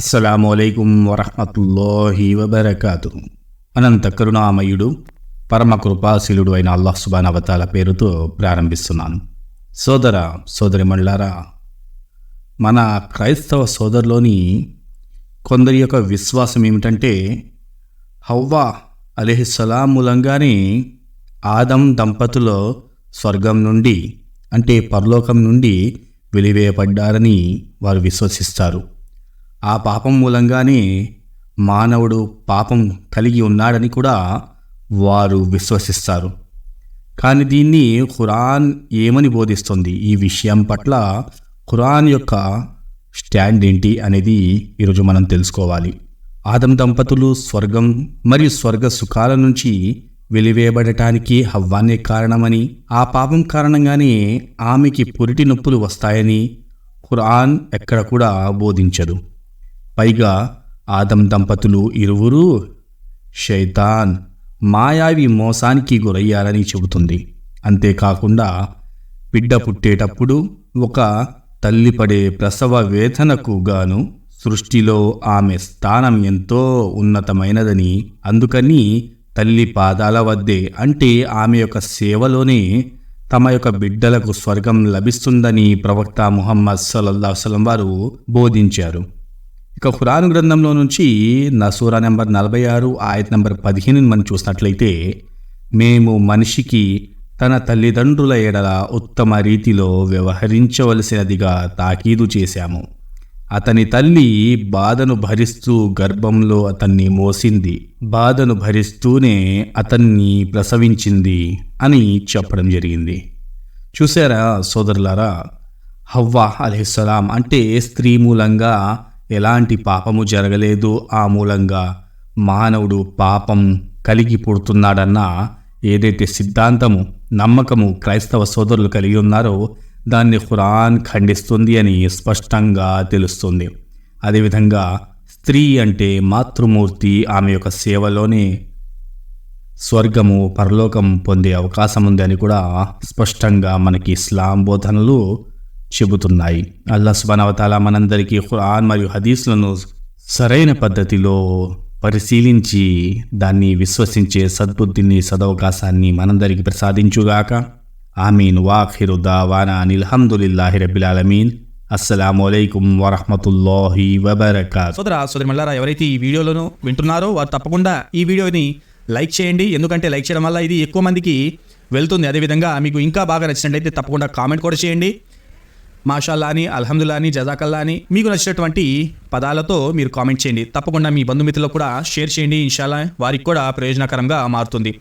అస్సలం అయికం వరహమతుల్లాహి వబర్కాతు అనంత కరుణామయుడు పరమ కృపాశీలుడు అయిన అల్లాహ్ సుబాన్ అవతాల పేరుతో ప్రారంభిస్తున్నాను. సోదర సోదరి మళ్ళారా మన క్రైస్తవ సోదరులోని కొందరి యొక్క విశ్వాసం ఏమిటంటే హవ్వా అలీహిస్సలాం మూలంగానే ఆదం దంపతులు స్వర్గం నుండి అంటే పరలోకం నుండి వెలివేయబడ్డారని వారు విశ్వసిస్తారు. ఆ పాపం మూలంగానే మానవుడు పాపం కలిగి ఉన్నాడని కూడా వారు విశ్వసిస్తారు. కానీ దీన్ని ఖురాన్ ఏమని బోధిస్తుంది? ఈ విషయం పట్ల ఖురాన్ యొక్క స్టాండ్ ఏంటి అనేది ఈరోజు మనం తెలుసుకోవాలి. ఆదం దంపతులు స్వర్గం మరియు స్వర్గ సుఖాల నుంచి వెలివేయబడటానికి హవ్వానే కారణమని ఆ పాపం కారణంగానే ఆమెకి పురిటి నొప్పులు వస్తాయని ఖురాన్ ఎక్కడ కూడా బోధించదు. పైగా ఆదం దంపతులు ఇరువురు షైతాన్ మాయావి మోసానికి గురయ్యారని చెబుతుంది. అంతేకాకుండా బిడ్డ పుట్టేటప్పుడు ఒక తల్లి పడే ప్రసవ వేదనకు గాను సృష్టిలో ఆమె స్థానం ఎంతో ఉన్నతమైనదని అందుకని తల్లి పాదాల వద్దే అంటే ఆమె యొక్క సేవలోనే తమ యొక్క బిడ్డలకు స్వర్గం లభిస్తుందని ప్రవక్త ముహమ్మద్ సల్లల్లాహు అలైహి వారు బోధించారు. ఇక ఖురాను గ్రంథంలో నుంచి నసూరా నెంబర్ నలభై ఆరు ఆయత్ నెంబర్ పదిహేను మనం చూసినట్లయితే మేము మనిషికి తన తల్లిదండ్రుల ఎడల ఉత్తమ రీతిలో వ్యవహరించవలసినదిగా తాకీదు చేశాము. అతని తల్లి బాధను భరిస్తూ గర్భంలో అతన్ని మోసింది. బాధను భరిస్తూనే అతన్ని ప్రసవించింది అని చెప్పడం జరిగింది. చూసారా సోదరులారా హవ్వా అలహిస్సలాం అంటే స్త్రీ మూలంగా ఎలాంటి పాపము జరగలేదు. ఆ మూలంగా మానవుడు పాపం కలిగి పుడుతున్నాడన్న ఏదైతే సిద్ధాంతము నమ్మకము క్రైస్తవ సోదరులు కలిగి ఉన్నారో దాన్ని ఖురాన్ ఖండిస్తుంది అని స్పష్టంగా తెలుస్తుంది. అదేవిధంగా స్త్రీ అంటే మాతృమూర్తి ఆమె యొక్క సేవలోనే స్వర్గము పరలోకం పొందే అవకాశం ఉంది అని కూడా స్పష్టంగా మనకి ఇస్లాం బోధనలు చెబుతున్నాయి. అల్లా సుబానవతాల మనందరికీ ఖురాన్ మరియు హదీస్లను సరైన పద్ధతిలో పరిశీలించి దాన్ని విశ్వసించే సద్బుద్ధిని సదవకాశాన్ని మనందరికీ ప్రసాదించుగాక. ఆమీన్. వాఖిరు దావానా అనిల్హమ్దులిల్లాహి రబ్బిల్ అస్సలం అస్సలాము వరహమతుల్లాహి వబర్కా సోదర సోదరి ఎవరైతే ఈ వీడియోలను వింటున్నారో వారు తప్పకుండా ఈ వీడియోని లైక్ చేయండి. ఎందుకంటే లైక్ చేయడం వల్ల ఇది ఎక్కువ మందికి వెళ్తుంది. అదేవిధంగా మీకు ఇంకా బాగా నచ్చినట్లయితే తప్పకుండా కామెంట్ కూడా చేయండి. మాషాల్లా అని అల్హమ్దుల్లా అని జజాకల్లా అని మీకు నచ్చినటువంటి పదాలతో మీరు కామెంట్ చేయండి. తప్పకుండా మీ బంధుమిత్రులకు కూడా షేర్ చేయండి. ఇన్షాల్లా వారికి కూడా ప్రయోజనకరంగా మారుతుంది.